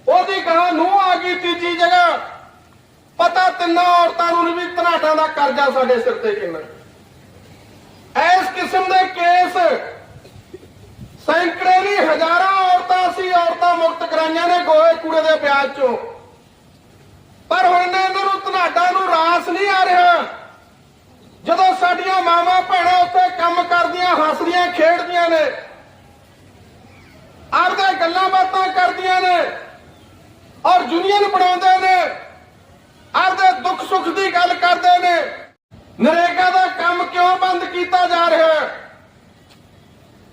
ਉਹਦੀ ਗਾਂ ਨੂੰ ਆ ਗਈ ਤੀਜੀ ਜਗ੍ਹਾ। ਪਤਾ ਤਿੰਨਾਂ ਔਰਤਾਂ ਨੂੰ ਵੀ ਧਨਾਟਾਂ ਦਾ ਕਰਜ਼ਾ ਸਾਡੇ ਸਿਰ ਤੇ ਕਿੰਨਾ। ਇਸ ਕਿਸਮ ਦੇ ਕੇਸ ਸੈਂਕੜੇ ਨਹੀਂ, ਹਜ਼ਾਰਾਂ ਔਰਤਾਂ ਸੀ, ਔਰਤਾਂ ਮੁਕਤ ਕਰਾਈਆਂ ਨੇ ਗੋਹੇ ਕੂੜੇ ਦੇ ਵਿਆਜ ਚੋਂ। ਪਰ ਹੁਣ ਇਹਨਾਂ ਨੂੰ ਧਨਾਟਾਂ ਨੂੰ ਰਾਸ ਨਹੀਂ ਆ ਰਿਹਾ। ਜਦੋਂ ਸਾਡੀਆਂ ਮਾਵਾਂ ਭੈਣਾਂ ਉੱਥੇ ਕੰਮ ਕਰਦੀਆਂ, ਹੱਸਦੀਆਂ, ਖੇਡਦੀਆਂ ਨੇ ਆਪਦੇ ਗੱਲਾਂ ਬਾਤਾਂ ਕਰਦੀਆਂ ਨੇ ਔਰ ਯੂਨੀਅਨ ਬਣਾਉਂਦੇ ਨੇ, ਆਪਦੇ ਦੁੱਖ ਸੁੱਖ ਦੀ ਗੱਲ ਕਰਦੇ ਨੇ, ਨਰੇਗਾ ਦਾ ਕੰਮ ਕਿਉਂ ਬੰਦ ਕੀਤਾ ਜਾ ਰਿਹਾ? ਹੈ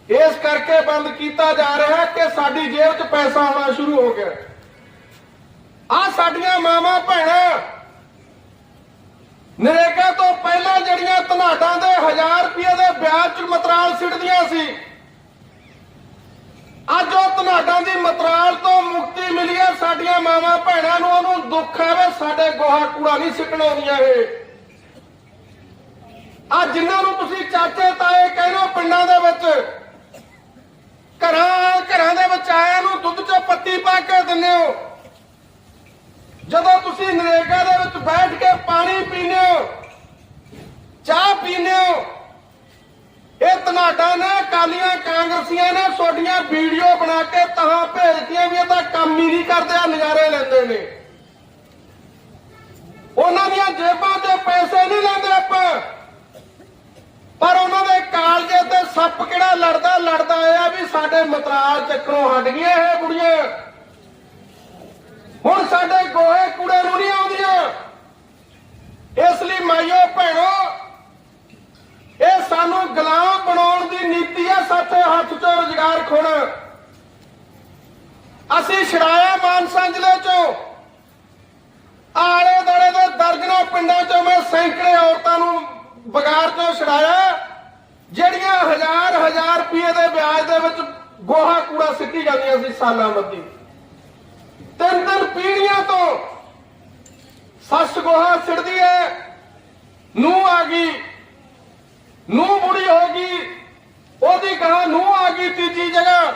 ਇਸ ਕਰਕੇ ਬੰਦ ਕੀਤਾ ਜਾ ਰਿਹਾ ਹੈ ਕਿ ਸਾਡੀ ਜੇਬ 'ਚ ਪੈਸਾ ਆਉਣਾ ਸ਼ੁਰੂ ਹੋ ਗਿਆ। ਆ ਸਾਡੀਆਂ ਮਾਵਾਂ, ਭੈਣਾਂ ਨਰੇਗਾ ਤੋਂ ਪਹਿਲਾਂ ਜਿਹੜੀਆਂ ਧਨਾਡਾਂ ਦੇ 1000 ਰੁਪਏ ਦੇ ਵਿਆਜ 'ਚ ਮਤਰਾਲ ਸਿੱਟਦੀਆਂ ਸੀ, ਅੱਜ ਉਹ ਧਨਾਡਾਂ ਦੀ ਮਤਰਾਲ ਤੋਂ ਮੁਕਤੀ ਮਿਲੀ ਹੈ। ਸਾਡੀਆਂ ਮਾਵਾਂ ਭੈਣਾਂ ਨੂੰ ਉਹਨੂੰ ਦੁੱਖ ਹੈ ਵੇ ਸਾਡੇ ਗੋਹਾ ਕੂੜਾ ਨਹੀਂ ਸਿੱਟਣ ਆਉਂਦੀਆਂ ਇਹ। ਆ ਜਿਨ੍ਹਾਂ ਨੂੰ ਤੁਸੀਂ ਚਾਚੇ ਤਾਏ ਕਹਿੰਦੇ ਹੋ ਪਿੰਡਾਂ ਦੇ ਵਿੱਚ, ਘਰਾਂ ਘਰਾਂ ਦੇ ਵਿੱਚ ਆਇਆਂ ਨੂੰ ਦੁੱਧ 'ਚ ਪੱਤੀ ਪਾ ਕੇ ਦਿੰਦੇ ਹੋ। ਜਦੋਂ ਤੁਸੀਂ ਨਰੇਗਾ ਦੇ ਵਿੱਚ ਬੈਠ ਕੇ ਪਾਣੀ ਪੀਂਦੇ ਹੋ, ਚਾਹ ਪੀਂਦੇ ਹੋ, ਇਹ ਤਨਾਡਾ ਨੇ ਕਾਲੀਆਂ ਕਾਂਗਰਸੀਆਂ ਨੇ ਤੁਹਾਡੀਆਂ ਵੀਡੀਓ ਬਣਾ ਕੇ ਤਾਂ ਭੇਜਤੀਆਂ ਵੀ ਇਹਦਾ ਕੰਮ ਹੀ ਨਹੀਂ ਕਰਦੇ ਆ ਨਜ਼ਾਰੇ ਲੈਂਦੇ ਨੇ। ਉਹਨਾਂ ਦੀਆਂ ਜੇਬਾਂ ਤੇ ਪੈਸੇ ਨਹੀਂ ਲੈਂਦੇ ਆਪਾਂ। ਪਰ ਉਹਨਾਂ ਦੇ ਕਾਲਜੇ ਤੇ ਸੱਪ ਕਿਹੜਾ ਲੜਦਾ ਲੜਦਾ ਆਇਆ ਵੀ ਸਾਡੇ ਮਤਰਾਲ ਚੱਕਰੋਂ ਹਟ ਗਈਆਂ ਇਹ ਕੁੜੀਆਂ ਹੁਣ ਸਾਡੇ ਗੋਹੇ ਕੂੜੇ ਨੂੰ ਨਹੀਂ ਆਉਂਦੀਆਂ ਇਸ ਲਈ ਮਾਈਓ ਭੈਣੋ ਇਹ ਸਾਨੂੰ ਗੁਲਾਮ ਬਣਾਉਣ ਦੀ ਨੀਤੀ ਆ ਸਾਡੇ ਹੱਥ 'ਚੋਂ ਰੁਜ਼ਗਾਰ ਖੋਣਾ। ਅਸੀਂ ਛੜਾਇਆ ਮਾਨਸਾ ਜ਼ਿਲ੍ਹੇ 'ਚੋਂ। ਆਲੇ ਦਾਲੇ ਦੇ ਦਰਜਨਾਂ ਪਿੰਡਾਂ 'ਚੋਂ ਮੈਂ ਸੈਂਕੜੇ ਔਰਤਾਂ ਨੂੰ ਬਗਾਰ 'ਚੋਂ ਛੜਾਇਆ ਜਿਹੜੀਆਂ ਹਜ਼ਾਰ ਹਜ਼ਾਰ ਰੁਪਏ ਦੇ ਵਿਆਜ ਦੇ ਵਿੱਚ ਗੋਹਾ ਕੂੜਾ ਸਿੱਟੀ ਜਾਂਦੀਆਂ ਸੀ ਸਾਲਾਂ ਮੱਦੀ ਤਿੰਨ ਤਿੰਨ ਪੀੜੀਆਂ ਤੋਂ ਸੱਸ ਗੋਹਾ ਸਿੱਟਦੀ ਹੈ ਨੂੰ ਆ ਗਈ ਨੂੰ ਮੁੜੀ ਹੋ ਗਈ। ਉਹਦੀ ਗਾਂ ਨੂੰ ਆ ਗਈ ਤੀਜੀ ਜਗ੍ਹਾ।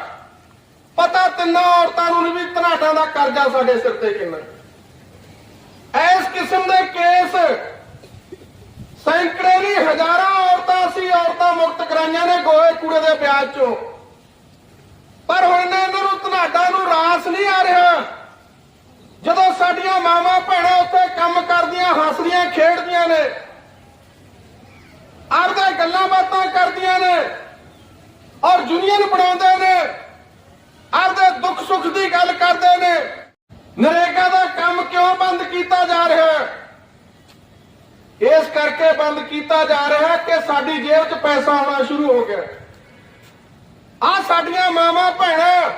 ਪਤਾ ਤਿੰਨਾਂ ਔਰਤਾਂ ਨੂੰ ਵੀ ਧਨਾਟਾਂ ਦਾ ਕਰਜ਼ਾ ਸਾਡੇ ਸਿਰ ਤੇ ਕਿੰਨਾ। ਇਸ ਕਿਸਮ ਦੇ ਕੇਸ ਸੈਂਕੜੇ ਨਹੀਂ ਹਜ਼ਾਰਾਂ ਔਰਤਾਂ ਸੀ, ਔਰਤਾਂ ਮੁਕਤ ਕਰਾਈਆਂ ਨੇ ਗੋਏ ਕੂੜੇ ਦੇ ਵਿਆਜ ਚੋਂ। ਪਰ ਹੁਣ ਇਹਨਾਂ ਨੂੰ ਧਨਾਡਾ ਨੂੰ ਰਾਸ ਨਹੀਂ ਆ ਰਿਹਾ। ਜਦੋਂ ਸਾਡੀਆਂ ਮਾਵਾਂ ਭੈਣਾਂ ਉੱਥੇ ਕੰਮ ਕਰਦੀਆਂ, ਹੱਸਦੀਆਂ, ਖੇਡਦੀਆਂ ਨੇ, ਆਪਦੇ ਗੱਲਾਂ ਬਾਤਾਂ ਕਰਦੀਆਂ ਨੇ ਔਰ ਯੂਨੀਅਨ ਬਣਾਉਂਦੇ ਨੇ, ਆਪਦੇ ਦੁੱਖ ਸੁੱਖ ਦੀ ਗੱਲ ਕਰਦੇ ਨੇ। ਨਰੇਗਾ ਦਾ ਕੰਮ ਕਿਉਂ ਬੰਦ ਕੀਤਾ ਜਾ ਰਿਹਾ? ਹੈ ਇਸ ਕਰਕੇ ਬੰਦ ਕੀਤਾ ਜਾ ਰਿਹਾ ਹੈ ਕਿ ਸਾਡੀ ਜੇਬ 'ਚ ਪੈਸਾ ਆਉਣਾ ਸ਼ੁਰੂ ਹੋ ਗਿਆ। ਆ ਸਾਡੀਆਂ ਮਾਵਾਂ ਭੈਣਾਂ,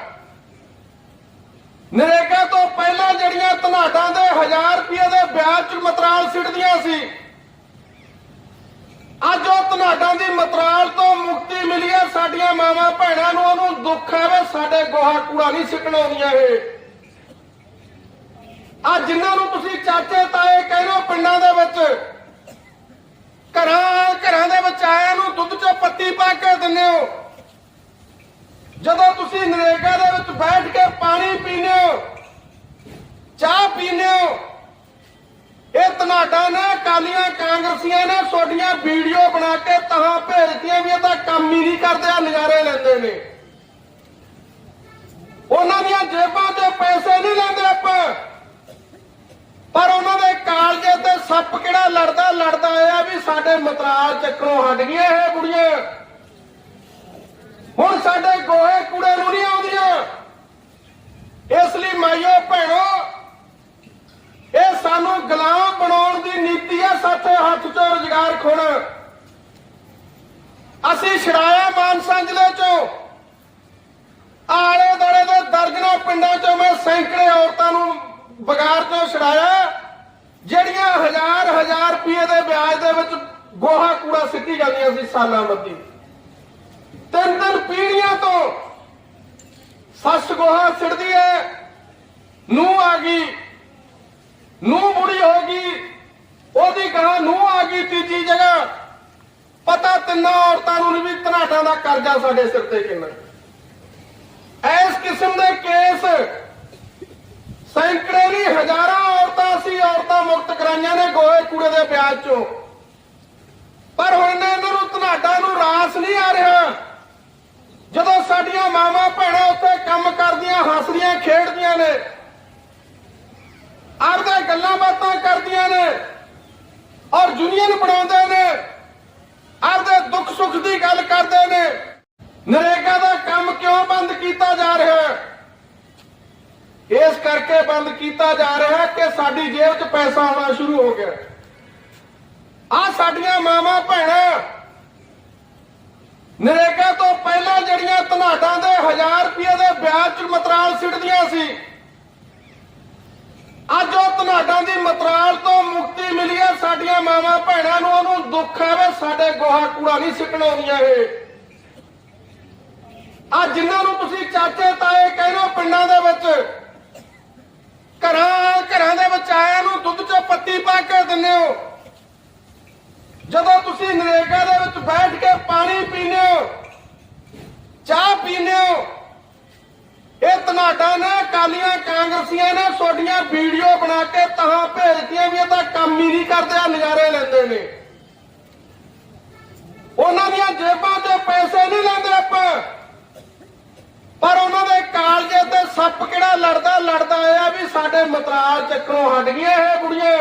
ਨਰੇਗਾ ਤੋਂ ਪਹਿਲਾਂ ਜਿਹੜੀਆਂ ਧਨਾਡਾਂ ਦੇ 1000 ਰੁਪਏ ਦੇ ਵਿਆਜ 'ਚ ਮਤਰਾਲ ਸਿੱਟਦੀਆਂ ਸੀ ਅੱਜ ਉਹ ਧਨਾਡਾਂ ਦੀ ਮਤਰਾਲ ਤੋਂ ਮੁਕਤੀ ਮਿਲੀ ਹੈ। ਸਾਡੀਆਂ ਮਾਵਾਂ ਭੈਣਾਂ ਨੂੰ ਉਹਨੂੰ ਦੁੱਖ ਹੈ ਵੇ ਸਾਡੇ ਗੋਹਾ ਕੂੜਾ ਨਹੀਂ ਸਿੱਟਣ ਆਉਂਦੀਆਂ ਇਹ। ਅੱਜ ਜਿਨ੍ਹਾਂ ਨੂੰ ਤੁਸੀਂ ਚਾਚੇ, ਤਾਏ ਕਹਿੰਦੇ ਹੋ ਪਿੰਡਾਂ ਦੇ ਵਿੱਚ, ਘਰਾਂ ਘਰਾਂ ਦੇ ਵਿੱਚ ਆਇਆਂ ਨੂੰ ਦੁੱਧ 'ਚ ਪੱਤੀ ਪਾ ਕੇ ਦਿੰਦੇ ਹੋ। ਜਦੋਂ ਤੁਸੀਂ ਨਰੇਗਾ ਦੇ ਵਿੱਚ ਬੈਠ ਕੇ ਪਾਣੀ ਪੀਂਦੇ ਹੋ ਚਾਹ ਪੀਂਦੇ ਹੋ ਇਹ ਧਨਾਡਾ ਨੇ ਕਾਲੀਆਂ ਕਾਂਗਰਸੀਆਂ ਨੇ ਤੁਹਾਡੀਆਂ ਵੀਡੀਓ ਬਣਾ ਕੇ ਤਹਾਂ ਭੇਜਤੀਆਂ ਵੀ ਇਹ ਤਾਂ ਕੰਮ ਹੀ ਨਹੀਂ ਕਰਦੇ ਆ ਨਜ਼ਾਰੇ ਲੈਂਦੇ ਨੇ। ਉਹਨਾਂ ਦੀਆਂ ਜੇਬਾਂ 'ਚ ਪੈਸੇ ਨਹੀਂ ਲੈਂਦੇ ਆਪਾਂ। ਪਰ ਉਹਨਾਂ ਦੇ ਕਾਲਜੇ ਤੇ ਸੱਪ ਕਿਹੜਾ ਲੜਦਾ ਲੜਦਾ ਆਇਆ ਵੀ ਸਾਡੇ ਮਤਰਾਲ ਚੱਕਰੋਂ ਹਟ ਗਈਆਂ ਇਹ ਕੁੜੀਆਂ। ਹੁਣ ਸਾਡੇ ਗੋਹੇ ਕੁੜੇ ਨੂੰ ਨਹੀਂ ਆਉਂਦੀਆਂ। ਇਸ ਲਈ ਮਾਈਓ ਭੈਣੋ ਇਹ ਸਾਨੂੰ ਗੁਲਾਮ ਬਣਾਉਣ ਦੀ ਨੀਤੀ ਹੈ ਸਾਥੇ ਹੱਥ 'ਚੋਂ ਰੁਜ਼ਗਾਰ ਖੋਣ। ਅਸੀਂ ਛੜਾਇਆ ਮਾਨਸਾ ਜ਼ਿਲ੍ਹੇ 'ਚੋਂ, ਆਲੇ ਦਾਲੇ ਦੇ ਦਰਜਨਾਂ ਪਿੰਡਾਂ 'ਚੋਂ ਮੈਂ ਸੈਂਕੜੇ ਔਰਤਾਂ ਨੂੰ ਬਗਾਰ 'ਚੋਂ ਛੜਾਇਆ ਜਿਹੜੀਆਂ ਹਜ਼ਾਰ ਹਜ਼ਾਰ ਰੁਪਏ ਦੇ ਵਿਆਜ ਦੇ ਵਿੱਚ ਗੋਹਾ ਕੂੜਾ ਸਿੱਟੀ ਜਾਂਦੀਆਂ ਸੀ ਸਾਲਾਂ ਮੱਦੀ ਤਿੰਨ ਤਿੰਨ ਪੀੜੀਆਂ ਤੋਂ ਸੱਸ ਗੋਹਾ ਸਿੱਟਦੀ ਹੈ ਨੂੰ ਆ ਗਈ। ਨੂੰ ਬੁੜੀ ਹੋ ਗਈ, ਉਹਦੀ ਕਹਾ ਨੂੰ ਆ ਗਈ ਤੀਜੀ ਜਗ੍ਹਾ। ਪਤਾ ਤਿੰਨਾਂ ਔਰਤਾਂ ਨੂੰ ਵੀ ਧਨਾਟਾਂ ਦਾ ਕਰਜ਼ਾ ਸਾਡੇ ਸਿਰ ਤੇ ਕਿੰਨਾ। ਇਸ ਕਿਸਮ ਦੇ ਕੇਸ ਸੈਂਕੜੇ ਨਹੀਂ, ਹਜ਼ਾਰਾਂ ਔਰਤਾਂ ਸੀ, ਔਰਤਾਂ ਮੁਕਤ ਕਰਾਈਆਂ ਨੇ ਗੋਏ ਕੂੜੇ ਦੇ ਵਿਆਜ ਚੋਂ। ਪਰ ਹੁਣ ਇਹਨਾਂ ਨੂੰ ਧਨਾਟਾਂ ਨੂੰ ਰਾਸ ਨਹੀਂ ਆ ਰਿਹਾ। ਜਦੋਂ ਸਾਡੀਆਂ ਮਾਵਾਂ ਭੈਣਾਂ ਉੱਥੇ ਕੰਮ ਕਰਦੀਆਂ, ਹੱਸਦੀਆਂ, ਖੇਡਦੀਆਂ ਨੇ ਆਪਦੇ ਗੱਲਾਂ ਬਾਤਾਂ ਕਰਦੀਆਂ ਨੇ ਔਰ ਯੂਨੀਅਨ ਬਣਾਉਂਦੇ ਨੇ, ਆਪਦੇ ਦੁੱਖ ਸੁੱਖ ਦੀ ਗੱਲ ਕਰਦੇ ਨੇ। ਨਰੇਗਾ ਦਾ ਕੰਮ ਕਿਉਂ ਬੰਦ ਕੀਤਾ ਜਾ ਰਿਹਾ ਹੈ? ਇਸ ਕਰਕੇ ਬੰਦ ਕੀਤਾ ਜਾ ਰਿਹਾ ਹੈ ਕਿ ਸਾਡੀ ਜੇਬ 'ਚ ਪੈਸਾ ਆਉਣਾ ਸ਼ੁਰੂ ਹੋ ਗਿਆ। ਆ ਸਾਡੀਆਂ ਮਾਵਾਂ ਭੈਣਾਂ, ਨਰੇਗਾ ਤੋਂ ਪਹਿਲਾਂ ਜਿਹੜੀਆਂ ਧਨਾਟਾਂ ਦੇ 1000 ਰੁਪਏ ਦੇ ਵਿਆਜ 'ਚ ਮਤਰਾਲ ਸਿੱਟਦੀਆਂ ਸੀ ਅੱਜ ਉਹ ਧਨਾਡਾਂ ਦੀ ਮਤਰਾਲ ਤੋਂ ਮੁਕਤੀ ਮਿਲੀ ਹੈ। ਸਾਡੀਆਂ ਮਾਵਾਂ ਭੈਣਾਂ ਨੂੰ ਉਹਨੂੰ ਦੁੱਖ ਹੈ ਵੇ ਸਾਡੇ ਗੋਹਾ ਕੂੜਾ ਨਹੀਂ ਸਿੱਟਣ ਆਉਂਦੀਆਂ ਇਹ। ਆ ਜਿਨ੍ਹਾਂ ਨੂੰ ਤੁਸੀਂ ਚਾਚੇ, ਤਾਏ ਕਹਿੰਦੇ ਹੋ ਪਿੰਡਾਂ ਦੇ ਵਿੱਚ, ਘਰਾਂ ਘਰਾਂ ਦੇ ਵਿੱਚ ਆਇਆਂ ਨੂੰ ਦੁੱਧ 'ਚ ਪੱਤੀ ਪਾ ਕੇ ਦਿੰਦੇ ਹੋ। ਜਦੋਂ ਤੁਸੀਂ ਨਰੇਗਾ ਦੇ ਵਿੱਚ ਬੈਠ ਕੇ ਪਾਣੀ ਪੀਂਦੇ ਹੋ, ਚਾਹ ਪੀਂਦੇ ਹੋ ਇਹ ਧਨਾਟਾਂ ਨੇ ਕਾਲੀਆਂ ਕਾਂਗਰਸੀਆਂ ਨੇ ਤੁਹਾਡੀਆਂ ਵੀਡੀਓ ਬਣਾ ਕੇ ਤਹਾਂ ਭੇਜਤੀਆਂ ਵੀ ਇਹ ਤਾਂ ਕੰਮ ਹੀ ਨਹੀਂ ਕਰਦੇ ਆ ਨਜ਼ਾਰੇ ਲੈਂਦੇ ਨੇ। ਉਹਨਾਂ ਦੀਆਂ ਜੇਬਾਂ ਤੇ ਪੈਸੇ ਨਹੀਂ ਲੈਂਦੇ ਆਪਾਂ। ਪਰ ਉਹਨਾਂ ਦੇ ਕਾਲਜੇ ਤੇ ਸੱਪ ਕਿਹੜਾ ਲੜਦਾ ਲੜਦਾ ਆਇਆ ਵੀ ਸਾਡੇ ਮਤਰਾਲ ਚੱਕਰੋਂ ਹਟ ਗਈਆਂ ਇਹ ਕੁੜੀਆਂ।